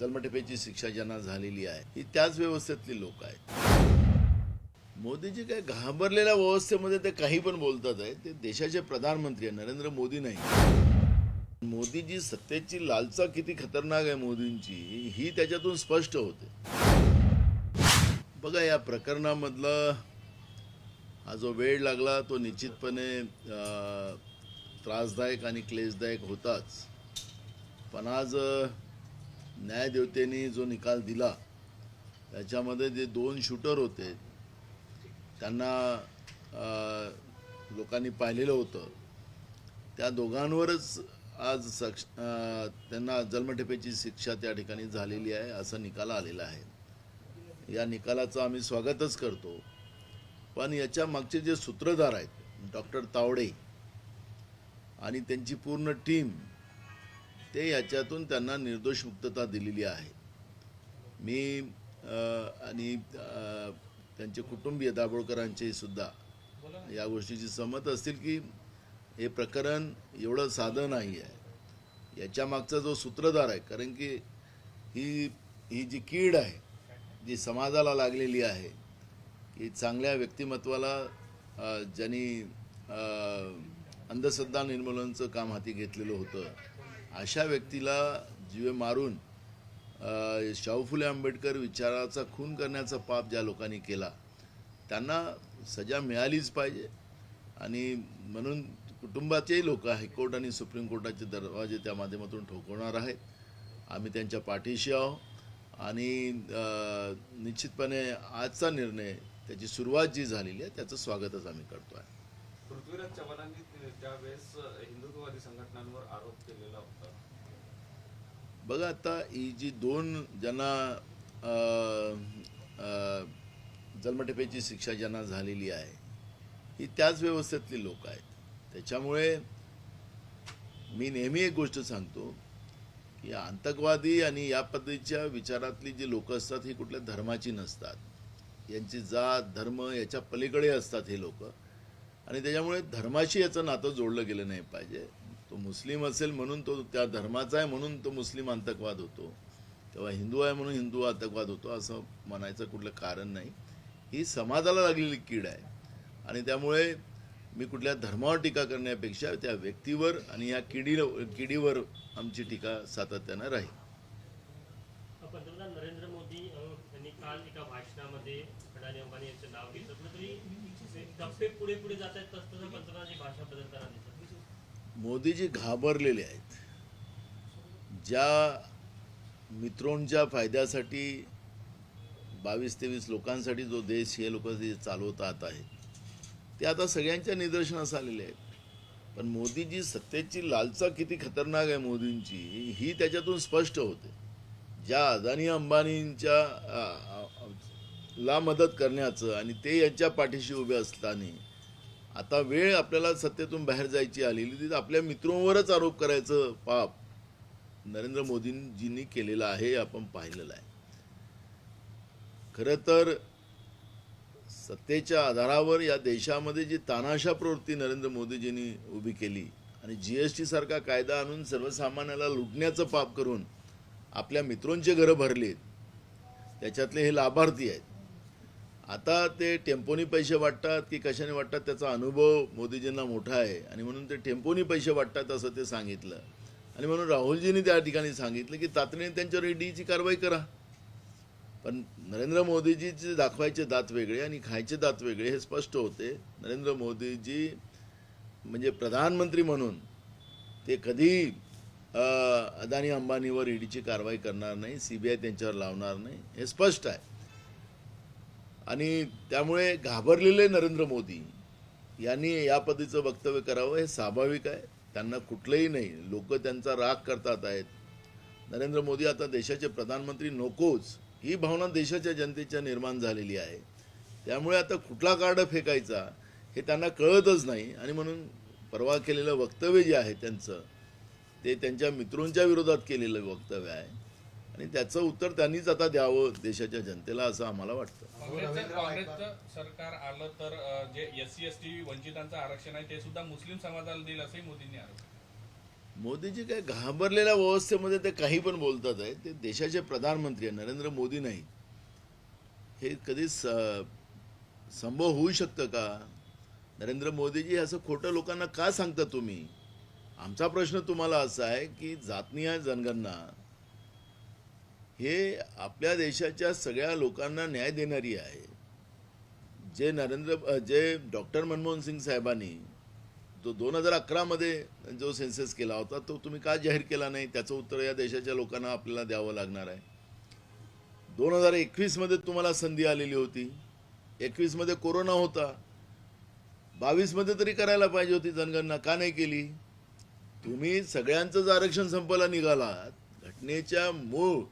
जन्मठेपेची शिक्षा ज्यांना झालेली आहे ही त्याच व्यवस्थेतली लोक आहेत. मोदीजी काय घाबरलेल्या व्यवस्थेमध्ये ते काही पण बोलतात आहे ते देशाचे प्रधानमंत्री आहे नरेंद्र मोदी नाही. मोदीजी सत्तेची लालसा किती खतरनाक आहे मोदींची ही त्याच्यातून स्पष्ट होते. बघा या प्रकरणामधला हा जो वेळ लागला तो निश्चितपणे त्रासदायक आणि क्लेशदायक होताच. पण आज न्यायदेवतेने जो निकाल दिला त्याच्यामध्ये जे दोन शूटर होते त्यांना लोकांनी पाहिलेलं होतं. त्या दोघांवरच आज सक्ष त्यांना जन्मठेपेची शिक्षा त्या ठिकाणी झालेली आहे असा निकाल आलेला आहे. या निकालाचं आम्ही स्वागतच करतो. पण याच्या मागचे जे सूत्रधार आहेत डॉक्टर तावडे आणि त्यांची पूर्ण टीम ते याच्यातून त्यांना निर्दोष मुक्तता दिलेली आहे. मी आणि त्यांचे कुटुंबीय दाभोळकरांचे सुद्धा या गोष्टीची सहमत असतील की हे प्रकरण एवढं साधं नाही आहे. याच्या मागचा जो सूत्रधार आहे कारण की ही ही जी कीड आहे जी समाजाला लागलेली आहे की चांगल्या व्यक्तिमत्वाला ज्यांनी अंधश्रद्धा निर्मूलनाचं काम हाती घेतलेलं होतं अशा व्यक्तीला जीवे मारून शाहू फुले आंबेडकर विचाराचा खून करण्याचा पाप ज्या लोकांनी केला त्यांना सजा मिळालीच पाहिजे. आणि म्हणून कुटुंबाचेही लोक हायकोर्ट आणि सुप्रीम कोर्टाचे दरवाजे त्या माध्यमातून ठोकवणार आहेत. आम्ही त्यांच्या पाठीशी आहोत. आणि निश्चितपणे आजचा निर्णय त्याची सुरुवात जी झालेली आहे त्याचं स्वागतच आम्ही करतो आहे पृथ्वीराज चव्हाणांनी त्यावेळेस हिंदुत्ववादी संघटनांवर आरोप केलेला होता बघा आता ही जी दोन ज्यांना जन्मठेपेची शिक्षा ज्यांना झालेली आहे ही त्याच व्यवस्थेतली लोक आहेत. त्याच्यामुळे मी नेहमी एक गोष्ट सांगतो की आतंकवादी आणि या पद्धतीच्या विचारातली जी लोक असतात ही कुठल्या धर्माची नसतात. यांची जात धर्म याच्या पलीकडे असतात हे लोक. आणि त्याच्यामुळे धर्माशी याचं नातं जोडलं गेलं नाही पाहिजे. तो मुस्लिम असेल म्हणून तो त्या धर्माचा आहे म्हणून तो मुस्लिम आतंकवाद होतो. तेव्हा हिंदू आहे म्हणून हिंदू आतंकवाद होतो असं म्हणायचं कुठलं कारण नाही. ही समाजाला लागलेली कीड आहे. आणि त्यामुळे मी कुठल्या धर्मावर टीका करण्यापेक्षा त्या व्यक्तीवर आणि या किडी किडीवर आमची टीका सातत्यानं राहील. पंतप्रधान नरेंद्र मोदी यांनी काल एका भाषणामध्ये अडाणी अंबानी यांचं नाव घेतलं. तरी टप्पे पुढे पुढे जात आहेत तसं पंतप्रधानांची भाषा बदलताना मोदीजी घाबरलेले आहेत. ज्या मित्रोंच्या फायद्यासाठी बावीस तेवीस लोकांसाठी जो देश हे लोक जे चालवतात आहेत ते आता सगळ्यांच्या निदर्शनास आलेले आहेत. पण मोदीजी सत्तेची लालचा किती खतरनाक आहे मोदींची ही त्याच्यातून स्पष्ट होते. ज्या अदानी अंबानींच्या ला मदत करण्याचं आणि ते यांच्या पाठीशी उभे असताना आता वेळ आपल्याला सत्तेतून बाहेर जायची आलेली ती आपल्या मित्रांवरच आरोप करायचं पाप नरेंद्र मोदींजींनी केलेलं आहे हे आपण पाहिलेलं आहे. खरं तर सत्तेच्या आधारावर या देशामध्ये जी तानाशा प्रवृत्ती नरेंद्र मोदीजींनी उभी केली आणि जी एस टी सारखा कायदा आणून सर्वसामान्याला लुटण्याचं पाप करून आपल्या मित्रांचे घरं भरलीत त्याच्यातले हे लाभार्थी आहेत. आता ते टेम्पोनी पैसे वाटतात की कशाने वाटतात त्याचा अनुभव मोदीजींना मोठा आहे. आणि म्हणून ते टेम्पोनी पैसे वाटतात असं ते सांगितलं. आणि म्हणून राहुलजींनी त्या ठिकाणी सांगितलं की तातडीने त्यांच्यावर ईडीची कारवाई करा. पण नरेंद्र मोदीजीचे दाखवायचे दात वेगळे आणि खायचे दात वेगळे हे स्पष्ट होते. नरेंद्र मोदीजी म्हणजे प्रधानमंत्री म्हणून ते कधी अदानी अंबानीवर ईडीची कारवाई करणार नाही सीबीआय त्यांच्यावर लावणार नाही हे स्पष्ट आहे. आणि त्यामुळे घाबरलेले नरेंद्र मोदी यांनी या पद्धतीचं वक्तव्य करावं हे स्वाभाविक आहे. त्यांना कुठलंही नाही. लोक त्यांचा राग करतात आहेत. नरेंद्र मोदी आता देशाचे प्रधानमंत्री नकोच. ही भावना देशाच्या जनतेच्या निर्माण झालेली आहे. त्यामुळे आता कुठला कार्ड फेकायचा हे त्यांना कळतच नाही. आणि म्हणून परवा केलेलं वक्तव्य जे आहे त्यांचं ते त्यांच्या मित्रांच्या विरोधात केलेलं वक्तव्य आहे. आणि त्याचं उत्तर त्यांनीच आता द्यावं देशाच्या जनतेला असं आम्हाला वाटतं. काँग्रेसचं सरकार आलं तर अ, जे एस सी एस टी वंचितांचं आरक्षण आहे ते सुद्धा मुस्लिम समाजाला देईल असंही मोदींनी आरोप केला. मोदीजी काय घाबरलेल्या व्यवस्थेमध्ये ते काही पण बोलतात आहे. ते देशाचे प्रधानमंत्री आहे नरेंद्र मोदी नाही. हे कधी स- संभव होऊ शकतं का? नरेंद्र मोदीजी असं खोटं लोकांना का सांगता तुम्ही? आमचा प्रश्न तुम्हाला असा आहे की जातनीय जनगणना हे आपल्या देशाच्या सगळ्या लोकांना न्याय देणारी आहे. जे नरेंद्र जे डॉक्टर मनमोहन सिंग साहेबांनी जो दोन हजार अकरामध्ये जो सेन्सेस केला होता तो तुम्ही का जाहीर केला नाही? त्याचं उत्तर या देशाच्या लोकांना आपल्याला द्यावं लागणार आहे. दोन हजार एकवीसमध्ये तुम्हाला संधी आलेली होती. एकवीसमध्ये कोरोना होता. बावीसमध्ये तरी करायला पाहिजे होती जनगणना का नाही केली? तुम्ही सगळ्यांचंच आरक्षण संपायला निघालात. घटनेच्या मूळ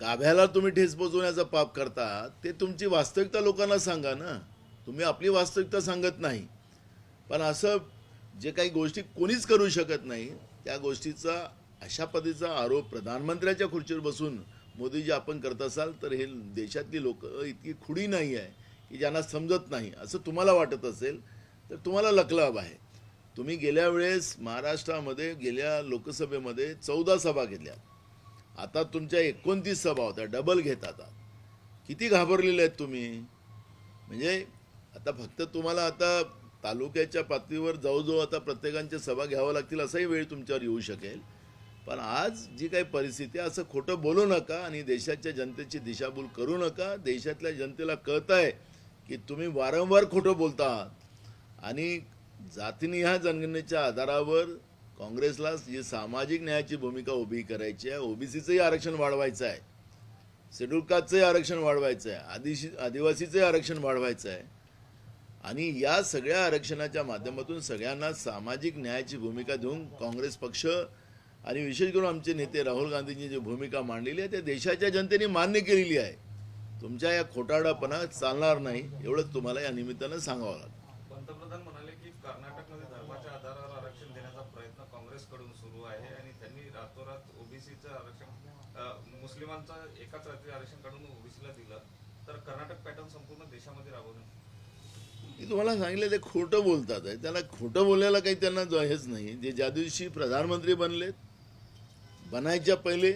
गाभ्याला तुम्ही ठेस पोचवण्याचं पाप करता ते तुमची वास्तविकता लोकांना सांगा ना. तुम्ही आपली वास्तविकता सांगत नाही. पण असं जे काही गोष्टी कोणीच करू शकत नाही त्या गोष्टीचा अशा पद्धतीचा आरोप प्रधानमंत्र्याच्या खुर्चीवर बसून मोदीजी आपण करत असाल तर हे देशातली लोक इतकी खुडी नाही आहे की ज्यांना समजत नाही. असं तुम्हाला वाटत असेल तर तुम्हाला लकलाभ आहे. तुम्ही गेल्या वेळेस महाराष्ट्रामध्ये गेल्या लोकसभेमध्ये चौदा सभा घेतल्या. आता तुमच्या एकोणतीस सभा होत्या डबल घेत आता. किती घाबरलेले आहेत तुम्ही? म्हणजे आता फक्त तुम्हाला आता तालुक्याच्या पातळीवर जवळजवळ आता प्रत्येकांच्या सभा घ्याव्या लागतील असाही वेळ तुमच्यावर येऊ शकेल. पण आज जी काही परिस्थिती आहे असं खोटं बोलू नका आणि देशाच्या जनतेची दिशाभूल करू नका. देशातल्या जनतेला कळत आहे की तुम्ही वारंवार खोटं बोलता आहात आणि ह्या जनगणनेच्या आधारावर काँग्रेसला जी सामाजिक न्यायाची भूमिका उभी करायची आहे ओबीसीचंही आरक्षण वाढवायचं आहे. शेड्यूल कास्टचंही आरक्षण वाढवायचं आहे आदिशी आदिवासीचंही आरक्षण वाढवायचं आहे. आणि या सगळ्या आरक्षणाच्या माध्यमातून सगळ्यांना सामाजिक न्यायाची भूमिका देऊन काँग्रेस पक्ष आणि विशेष करून आमचे नेते राहुल गांधींनी जी भूमिका मांडलेली आहे ते देशाच्या जनतेने मान्य केलेली आहे. तुमच्या या खोटारडापणा चालणार नाही एवढंच तुम्हाला या निमित्तानं सांगावं लागतं पंतप्रधान म्हणाले की कर्नाटकमध्ये धर्माच्या आधारावर आरक्षण देण्याचा प्रयत्न काँग्रेसकडून सुरू आहे आणि त्यांनी रातोरात ओबीसीचं आरक्षण मुस्लिमांचं एकाच रात्री आरक्षण काढून ओबीसीला दिलं तर कर्नाटक पॅटर्न संपूर्ण देशामध्ये राबवणं मी तुम्हाला सांगितलं ते खोटं बोलतात. आहे त्याला खोटं बोलायला काही त्यांना जो हेच नाही. जे ज्या दिवशी प्रधानमंत्री बनलेत बनायच्या पहिले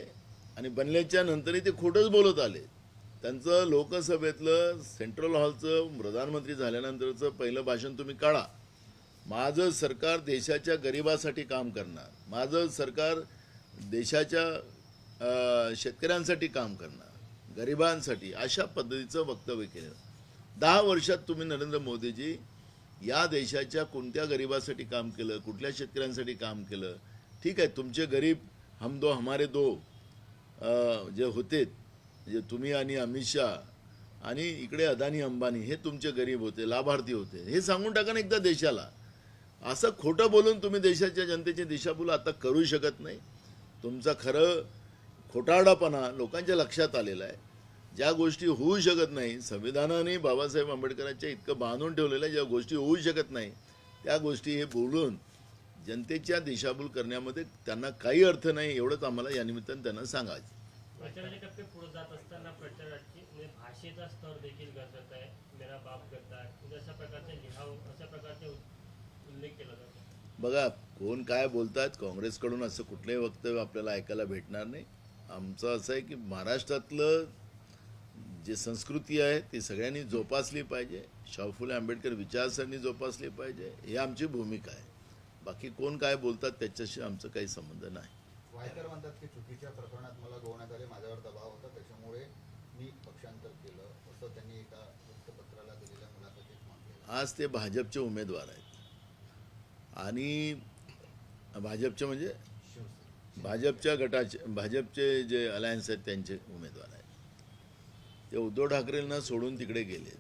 आणि बनल्याच्या नंतरही ते खोटंच बोलत आले. त्यांचं लोकसभेतलं सेंट्रल हॉलचं प्रधानमंत्री झाल्यानंतरचं पहिलं भाषण तुम्ही काढा. माझं सरकार देशाच्या गरिबासाठी काम करणार. माझं सरकार देशाच्या शेतकऱ्यांसाठी काम करणार गरिबांसाठी अशा पद्धतीचं वक्तव्य केलं. दहा वर्षात तुम्ही नरेंद्र मोदीजी या देशाच्या कोणत्या गरिबासाठी काम केलं कुठल्या शेतकऱ्यांसाठी काम केलं? ठीक आहे तुमचे गरीब हम दो हमारे दो जे होते जे तुम्ही आणि अमित शहा आणि इकडे अदानी अंबानी हे तुमचे गरीब होते लाभार्थी होते हे सांगून टाका ना एकदा देशाला. असं खोटं बोलून तुम्ही देशाच्या जनतेची दिशाभूल आता करू शकत नाही. तुमचा खरं खोटारडापणा लोकांच्या लक्षात आलेला आहे. ज्या गोष्टी होऊ शकत नाही संविधानाने बाबासाहेब आंबेडकरांच्या इतकं बांधून ठेवलेलं आहे ज्या गोष्टी होऊ शकत नाही त्या गोष्टी हे बोलून जनतेच्या दिशाभूल करण्यामध्ये त्यांना काही अर्थ नाही एवढंच आम्हाला या निमित्तानं त्यांना सांगायचं. प्रचाराचे टप्पे पुढे जात असताना प्रचाराची म्हणजे भाषेचा स्तर देखील आहे मेरा बाप करता म्हणजे अशा प्रकारचे लिहाव अशा प्रकारचे उल्लेख केला जातो. बघा कोण काय बोलतात काँग्रेसकडून असं कुठलंही वक्तव्य आपल्याला ऐकायला भेटणार नाही. आमचं असं आहे की महाराष्ट्रातलं जे संस्कृती आहे ती सगळ्यांनी जोपासली पाहिजे. शाहू फुले आंबेडकर विचारसरणी जोपासली पाहिजे. ही आमची भूमिका आहे. बाकी कोण काय बोलतात त्याच्याशी आमचं काही संबंध नाही. वायकर म्हणतात की चुकीच्या प्रकरणात मला गोवण्यात आले माझ्यावर दबाव होता त्याच्यामुळे मी पक्षांतर केलं असं त्यांनी एका वृत्तपत्राला दिलेल्या मुलाखतीत आज ते भाजपचे उमेदवार आहेत. आणि भाजपचे म्हणजे भाजपच्या गटाचे भाजपचे जे अलायन्स आहेत त्यांचे उमेदवार आहेत. ते उद्धव ठाकरेंना सोडून तिकडे गेले.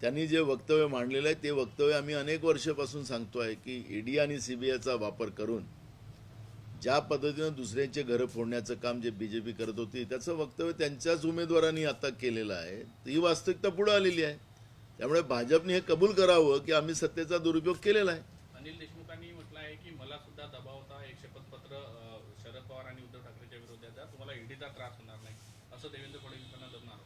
त्यांनी जे वक्तव्य मांडलेलं आहे ते वक्तव्य आम्ही अनेक वर्षापासून सांगतो आहे की ईडी आणि सीबीआयचा वापर करून ज्या पद्धतीनं दुसऱ्यांचे घरं फोडण्याचं काम जे बीजेपी करत होती त्याचं वक्तव्य त्यांच्याच उमेदवारांनी आता केलेलं आहे. ही वास्तविकता पुढं आलेली आहे. त्यामुळे भाजपने हे कबूल करावं की आम्ही सत्तेचा दुरुपयोग केलेला आहे. अनिल देशमुखांनी म्हटलं आहे की मला सुद्धा दबाव होता एक शपथपत्र शरद पवार आणि उद्धव ठाकरेच्या विरोधात. द्या. तुम्हाला ईडीचा त्रास होणार नाही. असं देवेंद्र फडणवीसांना.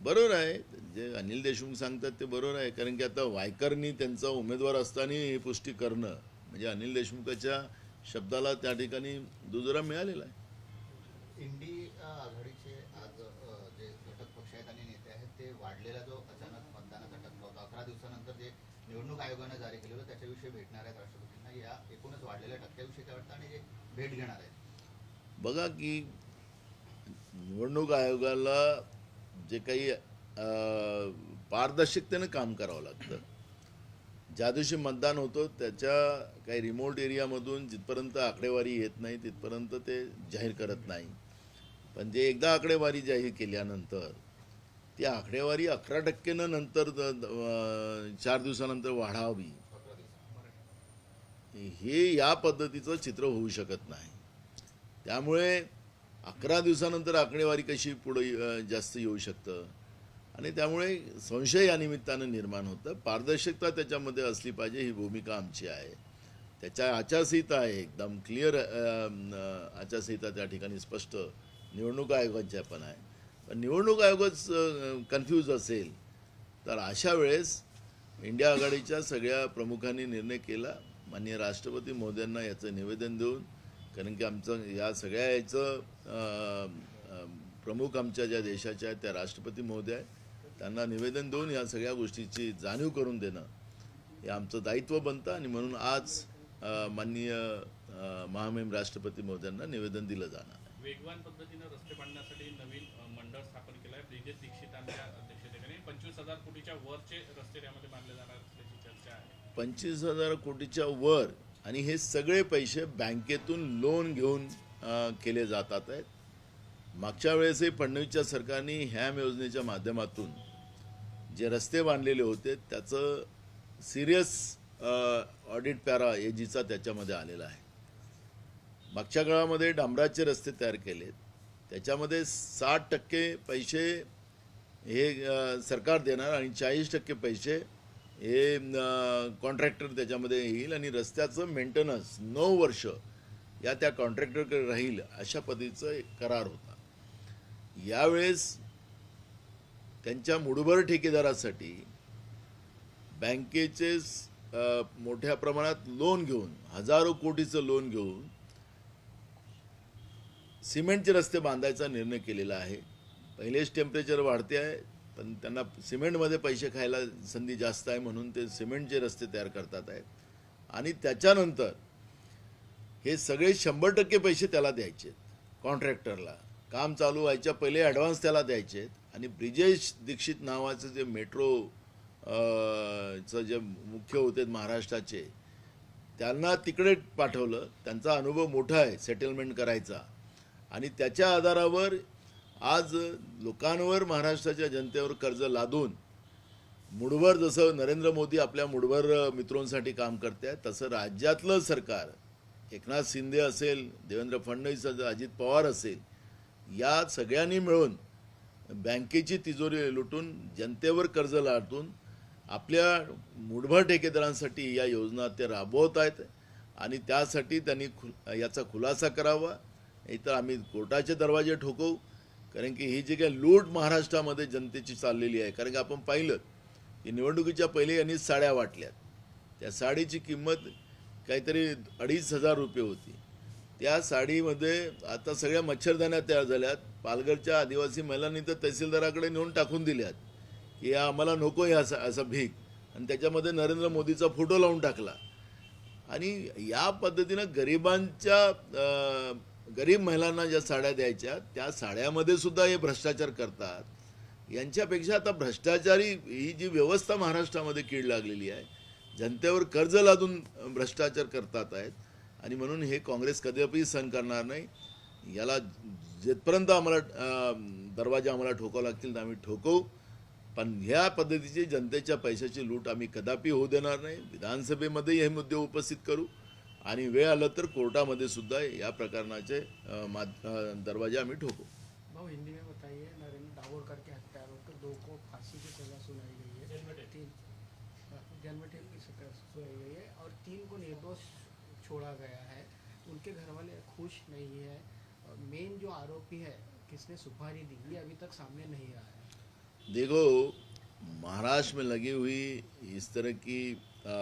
बरोबर आहे. जे अनिल देशमुख सांगतात ते बरोबर आहे. कारण की आता वायकरनी त्यांचा उमेदवार असताना ही पुष्टी करणं म्हणजे अनिल देशमुखाच्या शब्दाला त्या ठिकाणी दुजोरा मिळालेला आहे इंडी अ, आघाडीचे आज अ, जे घटक पक्ष आहेत आणि नेते आहेत ते वाढलेला जो अचानक मतदानाचा टक्का दिवसानंतर जे निवडणूक आयोगानं जारी केलं होतं त्याच्याविषयी भेटणार आहेत राष्ट्रपतींना या एकूणच वाढलेल्या टक्क्याविषयी काय वाटतं आणि जे भेट घेणार आहेत? बघा की निवडणूक आयोगाला जे काही पारदर्शकतेनं काम करावं लागतं. ज्या दिवशी मतदान होतं त्याच्या काही रिमोट एरियामधून जिथपर्यंत आकडेवारी येत नाही तिथपर्यंत ते जाहीर करत नाही. पण जे एकदा आकडेवारी जाहीर केल्यानंतर ती आकडेवारी अकरा टक्केनं नंतर चार दिवसानंतर वाढावी. हे या पद्धतीचं चित्र होऊ शकत नाही. त्यामुळे अकरा दिवसानंतर आकडेवारी कशी पुढे जास्त येऊ शकतं? आणि त्यामुळे संशय या निमित्तानं निर्माण होतं. पारदर्शकता त्याच्यामध्ये असली पाहिजे ही भूमिका आमची आहे. त्याच्या आचारसंहिता आहे एकदम क्लिअर आचारसंहिता त्या ठिकाणी स्पष्ट. निवडणूक आयोगाच्या पण आहे. पण निवडणूक आयोगच कन्फ्यूज असेल तर अशा वेळेस इंडिया आघाडीच्या सगळ्या प्रमुखांनी निर्णय केला. माननीय राष्ट्रपती महोदयांना याचं निवेदन देऊन कारण की आमचं या सगळ्या याचं प्रमुख आमच्या ज्या देशाच्या आहेत त्या राष्ट्रपती महोदय आहेत त्यांना निवेदन देऊन या सगळ्या गोष्टीची जाणीव करून देणं हे आमचं दायित्व बनतं. आणि म्हणून आज माननीय महामेम महामहिम राष्ट्रपती महोदयांना निवेदन दिलं जाणार वेगवान पद्धतीनं रस्ते बांधण्यासाठी स्थापन दीक्षितांच्या अध्यक्षतेखाली पंचवीस हजार कोटीच्या वरचे रस्ते त्यामध्ये बांधले जाणार असल्याची चर्चा आहे. पंचवीस हजार कोटीच्या वर आणि हे सगळे पैसे बँकेतून लोन घेऊन केले जातात आहेत. मागच्या वेळेसही फडणवीसच्या सरकारने हॅम योजनेच्या माध्यमातून जे रस्ते बांधलेले होते त्याचं सिरियस ऑडिट पॅरा एजीचा त्याच्यामध्ये आलेला आहे. मागच्या काळामध्ये डांबराचे रस्ते तयार केलेत. त्याच्यामध्ये साठ टक्के पैसे हे सरकार देणार आणि चाळीस टक्के पैसे हे कॉन्ट्रॅक्टर त्याच्यामध्ये येईल आणि रस्त्याचं मेंटेनन्स नऊ वर्ष या त्या कॉन्ट्रॅक्टरकडे राहील अशा पद्धतीचं एक करार होता. यावेळेस त्यांच्या मुडभर ठेकेदारासाठी बँकेचे मोठ्या प्रमाणात लोन घेऊन हजारो कोटीचं लोन घेऊन सिमेंटचे रस्ते बांधायचा निर्णय केलेला आहे. पहिलेच टेम्परेचर वाढते आहे पण त्यांना सिमेंटमध्ये पैसे खायला संधी जास्त आहे म्हणून ते सिमेंटचे रस्ते तयार करतात आहेत. आणि त्याच्यानंतर हे सगळे शंभर टक्के पैसे त्याला द्यायचे कॉन्ट्रॅक्टरला काम चालू व्हायच्या पहिले ॲडव्हान्स त्याला द्यायचे आणि ब्रिजेश दीक्षित नावाचं जे मेट्रो चं जे मुख्य होते महाराष्ट्राचे त्यांना तिकडे पाठवलं. त्यांचा अनुभव मोठा आहे सेटलमेंट करायचा. आणि त्याच्या आधारावर आज लोकांवर महाराष्ट्राच्या जनतेवर कर्ज लादून मुठभर जसं नरेंद्र मोदी आपल्या मुठभर मित्रांसाठी काम करते आहेत तसं राज्यातलं सरकार एकनाथ शिंदे असेल देवेंद्र फडणवीस अजित पवार असेल या सगळ्यांनी मिळून बँकेची तिजोरी लुटून जनतेवर कर्ज लाटून आपल्या मुठभर ठेकेदारांसाठी या योजना ते राबवत आहेत आणि त्यासाठी त्यांनी खु याचा खुलासा करावा. इतर आम्ही कोर्टाचे दरवाजे ठोकवू कारण की ही जी काही लूट महाराष्ट्रामध्ये जनतेची चाललेली आहे कारण की आपण पाहिलं की निवडणुकीच्या पहिले यांनी साड्या वाटल्यात. त्या साडीची किंमत काहीतरी अडीच हजार रुपये होती. त्या साडीमध्ये आता सगळ्या मच्छरदाण्या तयार झाल्यात. पालघरच्या आदिवासी महिलांनी तर तहसीलदाराकडे नेऊन टाकून दिल्यात की आम्हाला नको आहे असा असा भीक. आणि त्याच्यामध्ये नरेंद्र मोदीचा फोटो लावून टाकला. आणि या पद्धतीनं गरिबांच्या गरीब महिलांना ज्या साड्या द्यायच्या त्या साड्यामध्ये सुद्धा हे भ्रष्टाचार करतात. यांच्यापेक्षा आता भ्रष्टाचारी ही जी व्यवस्था महाराष्ट्रामध्ये कीड लागलेली आहे जनतेवर कर्ज लादून भ्रष्टाचार करतात आहेत. आणि म्हणून हे काँग्रेस कदापि सहन करणार नाही. याला जिथपर्यंत आम्हाला दरवाजा दरवाजे आम्हाला ठोकावं लागतील तर आम्ही ठोकवू पण ह्या पद्धतीची जनतेच्या पैशाची लूट आम्ही कदापि होऊ देणार नाही. विधानसभेमध्ये हे मुद्दे उपस्थित करू. आणि वेळ आलं तर कोर्टामध्ये सुद्धा या प्रकरणाचे दरवाजे आम्ही ठोकू. भाव हिंदी में बताइए नरेंद्र दावोरकर के हत्यारों को दो को फांसी की सजा सुनाई गई है। तीन जन्मठेप की सजा सुनाई गई और तीन को निर्दोष छोड़ा गया है। उनके घर वाले खुश नहीं है। मेन जो आरोपी है किसने सुपारी दी ये अभी तक सामने नहीं आया है। देखो महाराष्ट्र में लगी हुई इस तरह की आ,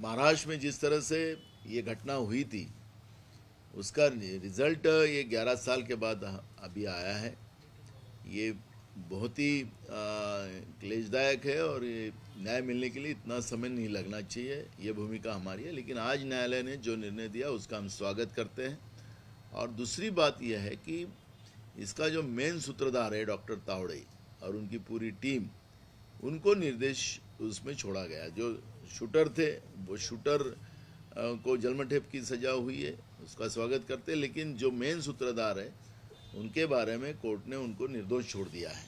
महाराष्ट्र में जिस तरह से ये घटना हुई थी, उसका रिज़ल्ट ये 11 साल के बाद अभी आया है। ये बहुत ही क्लेशदायक है और ये न्याय मिलने के लिए इतना समय नहीं लगना चाहिए। ये भूमिका हमारी है, लेकिन आज न्यायालय ने जो निर्णय दिया, उसका हम स्वागत करते हैं। और दूसरी बात यह है कि इसका जो मेन सूत्रधार है डॉक्टर तावड़े और उनकी पूरी टीम, उनको निर्देश उसमें छोड़ा गया। जो शूटर थे वो शूटर को जलमठेप की सजा हुई है उसका स्वागत करते लेकिन जो मेन सूत्रधार है उनके बारे में कोर्ट ने उनको निर्दोष छोड़ दिया है।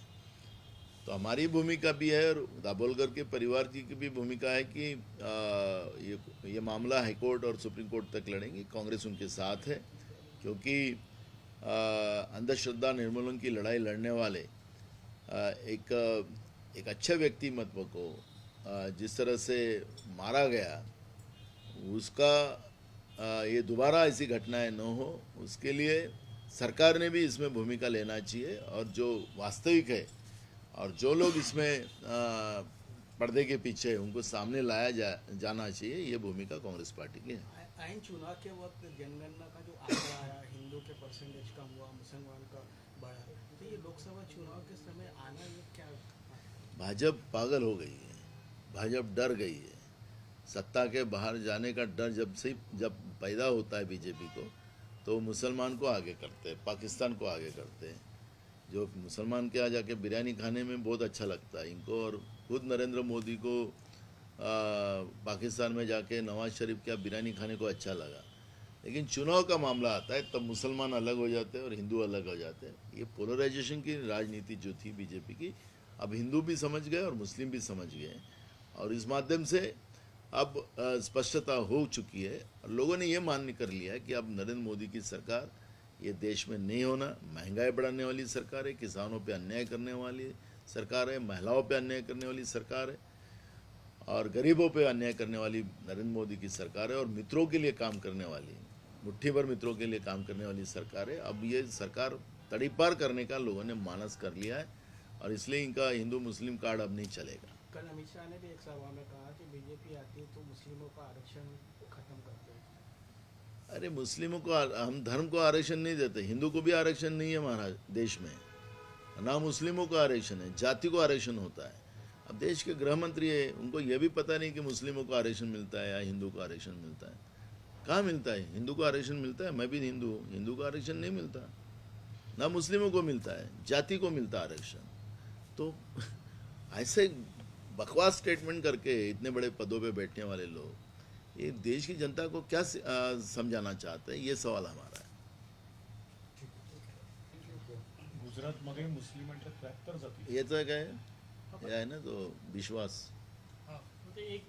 तो हमारी भूमिका भी है और दाभोलकर के परिवार की की भी भूमिका है कि आ, ये ये मामला हाईकोर्ट और सुप्रीम कोर्ट तक लड़ेंगे कांग्रेस उनके साथ है क्योंकि अंधश्रद्धा निर्मूलन की लड़ाई लड़ने वाले आ, एक एक अच्छे व्यक्तिमत्व को जिस तरह से मारा गया उसका ये दोबारा ऐसी घटनाएँ न हो उसके लिए सरकार ने भी इसमें भूमिका लेना चाहिए और जो वास्तविक है और जो लोग इसमें पर्दे के पीछे हैं, उनको सामने लाया जा जाना चाहिए ये भूमिका कांग्रेस पार्टी की है। आइन चुनाव के वक्त जनगणना का जो आंकड़ा आया हिंदू के परसेंटेज कम हुआ मुसलमान का बढ़ा तो ये लोकसभा चुनाव के समय आना ये क्या भाजपा पागल हो गई है। भाजपा डर गई है। सत्ता के बाहर जाने का डर जब से जब पैदा होता है बीजेपी को तो मुसलमान को आगे करते हैं पाकिस्तान को आगे करते हैं। जो मुसलमान के यहाँ जाके बिरयानी खाने में बहुत अच्छा लगता है इनको और खुद नरेंद्र मोदी को आ, पाकिस्तान में जाके नवाज़ शरीफ के बिरयानी खाने को अच्छा लगा। लेकिन चुनाव का मामला आता है तब मुसलमान अलग हो जाते हैं और हिंदू अलग हो जाते हैं। ये पोलराइजेशन की राजनीति जो थी बीजेपी की अब हिंदू भी समझ गए और मुस्लिम भी समझ गए और इस माध्यम से अब स्पष्टता हो चुकी है। और लोगों ने ये मान्य कर लिया है कि अब नरेंद्र मोदी की सरकार ये देश में नहीं होना, महँगाई बढ़ाने वाली सरकार है, किसानों पे अन्याय करने वाली सरकार है, महिलाओं पे अन्याय करने वाली सरकार है, और गरीबों पे अन्याय करने वाली नरेंद्र मोदी की सरकार है, और मित्रों के लिए काम करने वाली, मुट्ठी भर मित्रों के लिए काम करने वाली सरकार है। अब ये सरकार तड़ीपार करने का लोगों ने मानस कर लिया है, और इसलिए इनका हिंदू मुस्लिम कार्ड अब नहीं चलेगा। कल अमित शाह ने भी एक सभा में कहा कि बीजेपी आती है तो मुस्लिमों का आरक्षण खत्म करते हैं। अरे मुस्लिमों को हम धर्म को आरक्षण नहीं देते, हिंदू को भी आरक्षण नहीं है महाराज, देश में। ना मुस्लिमों को आरक्षण है, जाति को आरक्षण होता है। अब देश के गृह मंत्री है, उनको यह भी पता नहीं कि मुस्लिमों को आरक्षण मिलता है या हिंदू को आरक्षण मिलता है। कहाँ मिलता है? हिंदू को आरक्षण मिलता है? मैं भी हिंदू हूँ, हिंदू को आरक्षण नहीं मिलता। ना मुस्लिमों को मिलता है, जाति को मिलता आरक्षण। तो ऐसे बकवास स्टेटमेंट करके इतने बड़े पदों पे बैठने वाले लोग ये देश की जनता को क्या समझाना चाहते हैं? ये सवाल हमारा है। गुजरातमध्ये मुस्लिमांच्या त्र्याहत्तर जाती याचं काय हे आहे ना तो विश्वास. ते एक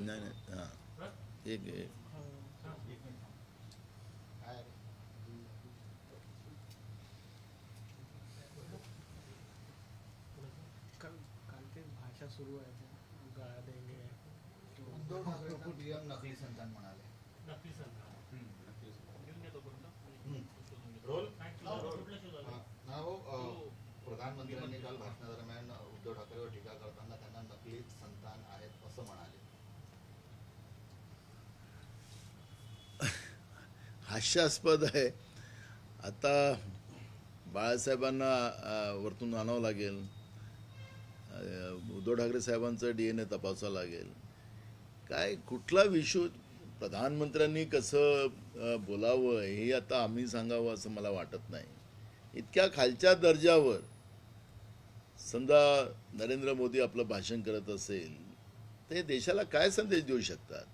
नाही नाही हाँ. एक. सुरू आहे ते. गाळा देंगे उद्धव ठाकरेंना पीएम नकली संतान म्हणाले. घेऊन? कुठलं शोधावं? हा. हो अ, प्रधानमंत्र्यांनी काल भाषणादरम्यान उद्धव ठाकरेवर टीका करताना त्यांना नकली संतान आहेत असं म्हणाले. हास्यास्पद आहे. आता बाळासाहेबांना वरतून आणावं लागेल. उद्धव ठाकरे साहेबांचं डी एन ए तपासावं लागेल. काय कुठला विषय प्रधानमंत्र्यांनी कसं बोलावं हे आता आम्ही सांगावं असं मला वाटत नाही. इतक्या खालच्या दर्जावर समजा नरेंद्र मोदी आपलं भाषण करत असेल ते देशाला काय संदेश देऊ शकतात?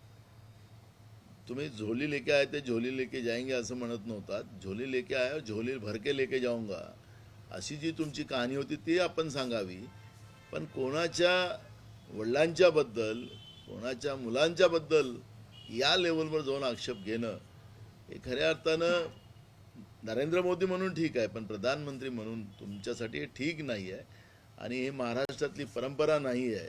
तुम्ही झोली लेके आए ते झोली लेके जाएंगे असं म्हणत नव्हतात. झोली लेके आए झोली भरके लेके जाऊंगा. अशी जी तुमची कहाणी होती ती आपण सांगावी. पण कोणाच्या वडिलांच्याबद्दल कोणाच्या मुलांच्याबद्दल या लेवलवर जाऊन आक्षेप घेणं हे खऱ्या अर्थानं नरेंद्र मोदी म्हणून ठीक आहे पण प्रधानमंत्री म्हणून तुमच्यासाठी हे ठीक नाही आहे आणि हे महाराष्ट्रातली परंपरा नाही आहे.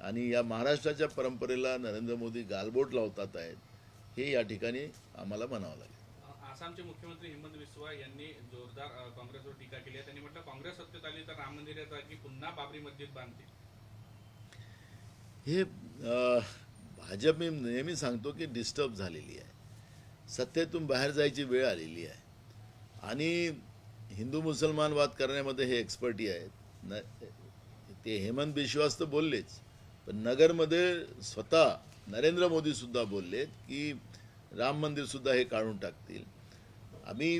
आणि या महाराष्ट्राच्या परंपरेला नरेंद्र मोदी गालबोट लावतात आहेत हे या ठिकाणी आम्हाला म्हणावं लागेल. आसामचे मुख्यमंत्री हेमंत बिस्वा यांनी जोरदार काँग्रेसवर टीका केली आहे. त्यांनी म्हटलं काँग्रेस सत्तेत आली तर राम मंदिराच्या जागी पुन्हा बाबरी मस्जिद बांधते. हे भाजप मी नेहमी सांगतो की डिस्टर्ब झालेली आहे. सत्तेतून बाहेर जायची वेळ आलेली आहे. आणि हिंदू मुसलमान वाद करण्यामध्ये हे एक्सपर्टी आहेत. न ते हेमंत बिश्वास तर बोललेच. पण नगरमध्ये स्वतः नरेंद्र मोदीसुद्धा बोललेत की राम मंदिरसुद्धा हे काढून टाकतील. आम्ही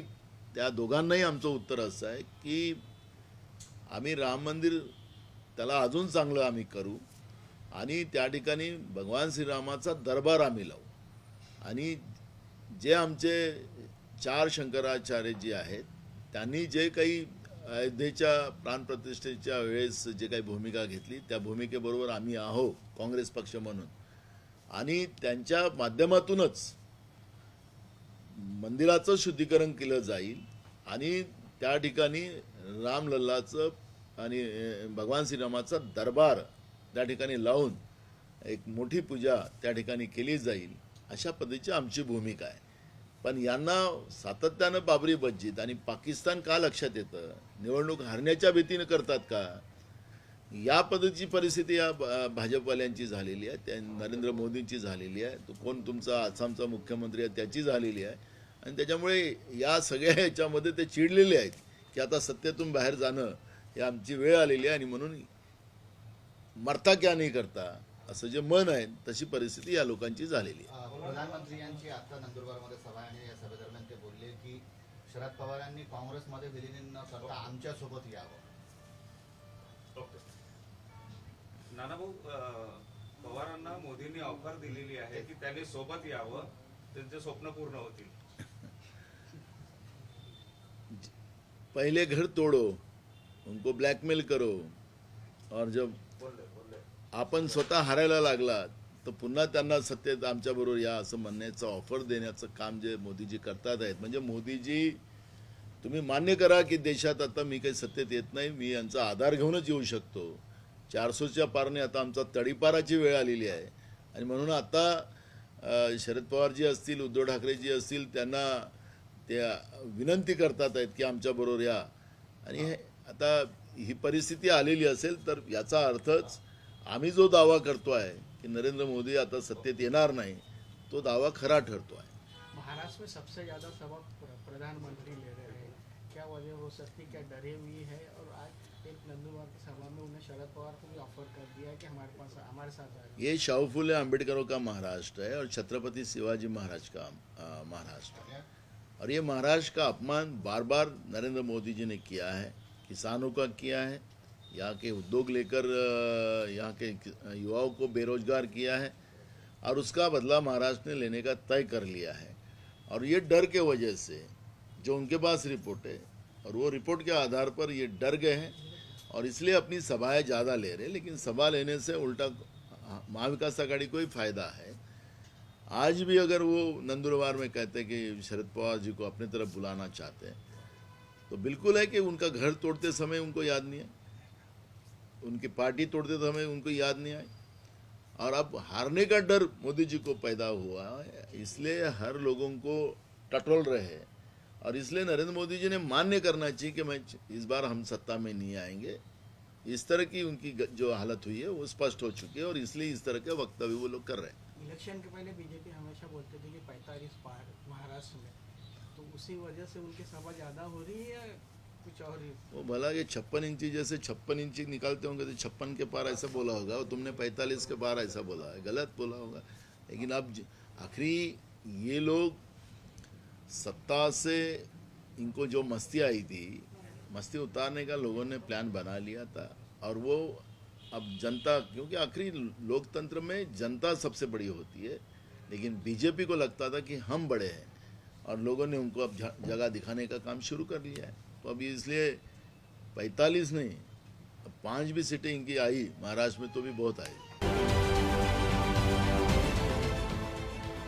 त्या दोघांनाही आमचं उत्तर असं आहे की आम्ही राम मंदिर त्याला अजून चांगलं आम्ही करू आणि त्या ठिकाणी भगवान श्रीरामाचा दरबार आम्ही लावू. आणि जे आमचे चार शंकराचार्य जे आहेत त्यांनी जे काही अयोध्येच्या प्राणप्रतिष्ठेच्या वेळेस जे काही भूमिका घेतली त्या भूमिकेबरोबर आम्ही आहो काँग्रेस पक्ष म्हणून. आणि त्यांच्या माध्यमातूनच मंदिराचं शुद्धीकरण केलं जाईल आणि त्या ठिकाणी रामलल्लाचं आणि भगवान श्रीरामाचा दरबार त्या ठिकाणी लावून एक मोठी पूजा त्या ठिकाणी केली जाईल अशा पद्धतीची आमची भूमिका आहे. पण यांना सातत्यानं बाबरी मस्जिद आणि पाकिस्तान का लक्षात येतं? निवडणूक हरण्याच्या भीतीनं करतात का? या पद्धतीची परिस्थिती या भाजपवाल्यांची झालेली आहे त्या नरेंद्र मोदींची झालेली आहे तो कोण तुमचा आसामचा मुख्यमंत्री आहे त्याची झालेली आहे. आणि त्याच्यामुळे या सगळ्या ह्याच्यामध्ये ते चिडलेले आहेत की आता सत्तेतून बाहेर जाणं हे आमची वेळ आलेली आहे आणि म्हणून मरता क्या नाही करता असं जे मन आहे तशी परिस्थिती या लोकांची झालेली आहे. प्रधानमंत्री यांची आता नंदुरबारमध्ये सभा आणि या सभेदरम्यान ते बोलले की शरद पवारांनी काँग्रेसमध्ये विलीन न करता आमच्यासोबत यावं. नानाभाऊ पवारांना मोदींनी ऑफर दिलेली आहे की त्यांनी सोबत यावं त्यांचे स्वप्न पूर्ण होतील. पहले घर तोडो उनको ब्लॅकमेल करो. और जब आपण स्वतः हारायला लागला तर पुन्हा त्यांना सत्तेत आमच्याबरोबर या असं म्हणण्याचं ऑफर देण्याचं काम जे मोदीजी करतात आहेत. म्हणजे मोदीजी तुम्ही मान्य करा की देशात आता मी काही सत्तेत येत नाही मी यांचा आधार घेऊनच येऊ शकतो. चारसोच्या पारने आता आमचा तडीपाराची वेळ आलेली आहे. आणि म्हणून आता शरद पवारजी असतील उद्धव ठाकरेजी असतील त्यांना त्या विनंती करतात आहेत की आमच्याबरोबर या. आणि हे आता ही परिस्थिती आलेली असेल तर याचा अर्थच आम्ही जो दावा करतो आहे की नरेंद्र मोदी आता सत्तेत येणार नाही तो दावा खरा ठरतो आहे. महाराष्ट्र में सबसे ज़्यादा सबक प्रधानमंत्री ले रहे हैं। क्या वजह हो सकती क्या डरे हुई है? ये शाहू फुले अम्बेडकरों का महाराष्ट्र है और छत्रपति शिवाजी महाराज का महाराष्ट्र है। और ये महाराष्ट्र का अपमान बार बार नरेंद्र मोदी जी ने किया है, किसानों का किया है, यहाँ के उद्योग लेकर यहाँ के युवाओं को बेरोजगार किया है और उसका बदला महाराष्ट्र ने लेने का तय कर लिया है। और ये डर के वजह से जो उनके पास रिपोर्ट है और वो रिपोर्ट के आधार पर ये डर गए हैं और इसलिए अपनी सभाएँ ज़्यादा ले रहे लेकिन सभा लेने से उल्टा महाविकास आघाड़ी को ही फ़ायदा है। आज भी अगर वो नंदुरबार में कहते कि शरद पवार जी को अपने तरफ़ बुलाना चाहते हैं तो बिल्कुल है कि उनका घर तोड़ते समय उनको याद नहीं है उनकी पार्टी तोड़ते समय उनको याद नहीं आई और अब हारने का डर मोदी जी को पैदा हुआ है, इसलिए हर लोगों को टटोल रहे हैं। और इसलिए नरेंद्र मोदी जी ने मान्य करना चाहिए कि मैं इस बार हम सत्ता में नहीं आएँगे। इस तरह की उनकी जो हालत हुई है वो स्पष्ट हो चुकी है और इसलिए इस तरह के वक्तव्य वो लोग कर रहे हैं। इलेक्शन के पहले बीजेपी हमेशा बोलते थे कि पैंतालीस पार महाराष्ट्र में। तो उसी वजह से उनकी सभा ज़्यादा हो रही है कुछ और? ही वो भला ये छप्पन इंची जैसे छप्पन इंची निकालते होंगे तो छप्पन के पार ऐसा बोला होगा और तुमने पैंतालीस के पार ऐसा बोला है गलत बोला होगा। लेकिन अब आखिरी ये लोग सत्ता से इनको जो मस्ती आई थी, मस्ती उतारने का लोगों ने प्लान बना लिया था। और वो अब जनता, क्योंकि आखिरी लोकतंत्र में जनता सबसे बड़ी होती है, लेकिन बीजेपी को लगता था कि हम बड़े हैं और लोगों ने उनको अब जगह दिखाने का काम शुरू कर लिया है। तो अभी इसलिए पैंतालीस नहीं, अब पाँच भी सीटें इनकी आई, महाराष्ट्र में तो भी बहुत आई।